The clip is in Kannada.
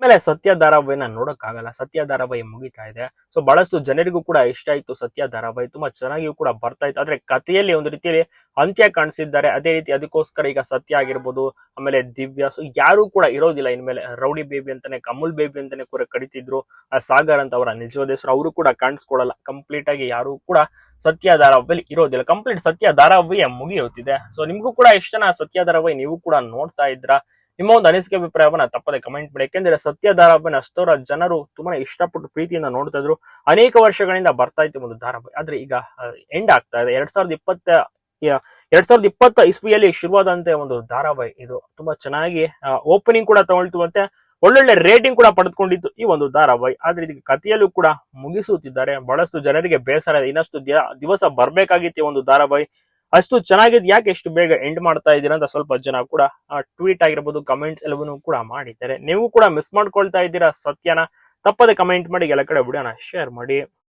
ಆಮೇಲೆ ಸತ್ಯ ಧಾರಾವಾಹಿನ ನೋಡೋಕ್ಕಾಗಲ್ಲ. ಸತ್ಯ ಧಾರಾವಾಹಿ ಮುಗಿತಾ ಇದೆ. ಸೊ ಬಹಳಷ್ಟು ಜನರಿಗೂ ಕೂಡ ಇಷ್ಟ ಆಯ್ತು ಸತ್ಯ ಧಾರಾವಾಹಿ ತುಂಬಾ ಚೆನ್ನಾಗಿಯೂ ಕೂಡ ಬರ್ತಾ ಇತ್ತು. ಆದ್ರೆ ಕಥೆಯಲ್ಲಿ ಒಂದು ರೀತಿಯಲ್ಲಿ ಅಂತ್ಯ ಕಾಣಿಸಿದ್ದಾರೆ. ಅದೇ ರೀತಿ ಅದಕ್ಕೋಸ್ಕರ ಈಗ ಸತ್ಯ ಆಗಿರ್ಬೋದು, ಆಮೇಲೆ ದಿವ್ಯ. ಸೊ ಯಾರು ಕೂಡ ಇರೋದಿಲ್ಲ ಇನ್ಮೇಲೆ. ರೌಡಿ ಬೇಬಿ ಅಂತಾನೆ, ಕಮಲ್ ಬೇಬಿ ಅಂತಾನೆ ಕೂಡ ಆ ಸಾಗರ್ ಅಂತ ಅವರ ನಿಜವಾದ ಹೆಸರು ಅವರು ಕೂಡ ಕಾಣಿಸ್ಕೊಡಲ್ಲ ಕಂಪ್ಲೀಟ್ ಆಗಿ ಯಾರು ಕೂಡ ಸತ್ಯ ಇರೋದಿಲ್ಲ. ಕಂಪ್ಲೀಟ್ ಸತ್ಯ ಧಾರಾವಾಹಿ ಮುಗಿಯುತ್ತಿದೆ ಸೊ ನಿಮಗೂ ಕೂಡ ಇಷ್ಟನ ಸತ್ಯ ಧಾರಾವಾಹಿ ನೀವು ಕೂಡ ನೋಡ್ತಾ ಇದ್ರ? ನಿಮ್ಮ ಒಂದು ಅನಿಸಿಕೆ ಅಭಿಪ್ರಾಯವನ್ನ ತಪ್ಪದೆ ಕಮೆಂಟ್ ಮಾಡಿ. ಯಾಕೆಂದ್ರೆ ಸತ್ಯ ಧಾರಾವಾಹಿನ ಅಷ್ಟೋರ ಜನರು ತುಂಬಾ ಇಷ್ಟಪಟ್ಟು ಪ್ರೀತಿಯಿಂದ ನೋಡ್ತಾ ಇದ್ರು. ಅನೇಕ ವರ್ಷಗಳಿಂದ ಬರ್ತಾ ಇತ್ತು ಒಂದು ಧಾರಾವಾಹಿ. ಆದ್ರೆ ಈಗ ಎಂಡ್ ಆಗ್ತಾ ಇದೆ. ಎರಡ್ ಸಾವಿರದ ಇಪ್ಪತ್ತ ಎರಡ್ ಸಾವಿರದ ಇಪ್ಪತ್ತ ಇಸ್ವಿಯಲ್ಲಿ ಶುರುವಾದಂತೆ ಒಂದು ಧಾರಾವಾಹಿ ಇದು. ತುಂಬಾ ಚೆನ್ನಾಗಿ ಓಪನಿಂಗ್ ಕೂಡ ತಗೊಳ್ತು ಮತ್ತೆ ಒಳ್ಳೊಳ್ಳೆ ರೇಟಿಂಗ್ ಕೂಡ ಪಡೆದುಕೊಂಡಿತ್ತು ಈ ಒಂದು ಧಾರಾವಾಹಿ. ಆದ್ರೆ ಇದಕ್ಕೆ ಕಥೆಯಲ್ಲೂ ಕೂಡ ಮುಗಿಸುತ್ತಿದ್ದಾರೆ. ಬಹಳಷ್ಟು ಜನರಿಗೆ ಬೇಸರ ಇನ್ನಷ್ಟು ದಿವಸ ಬರ್ಬೇಕಾಗಿತ್ತು ಈ ಒಂದು ಧಾರಾವಾಹಿ. ಅಷ್ಟು ಚೆನ್ನಾಗಿದ್ ಯಾಕೆ ಎಷ್ಟು ಬೇಗ ಎಂಡ್ ಮಾಡ್ತಾ ಇದ್ದೀರಾ ಅಂತ ಸ್ವಲ್ಪ ಜನ ಕೂಡ ಟ್ವೀಟ್ ಆಗಿರ್ಬೋದು ಕಮೆಂಟ್ಸ್ ಎಲ್ಲವನ್ನೂ ಕೂಡ ಮಾಡಿದ್ದಾರೆ. ನೀವು ಕೂಡ ಮಿಸ್ ಮಾಡ್ಕೊಳ್ತಾ ಇದ್ದೀರಾ ಸತ್ಯನ, ತಪ್ಪದೆ ಕಮೆಂಟ್ ಮಾಡಿ, ಎಲ್ಲ ಕಡೆ ವಿಡಿಯೋನ ಶೇರ್ ಮಾಡಿ.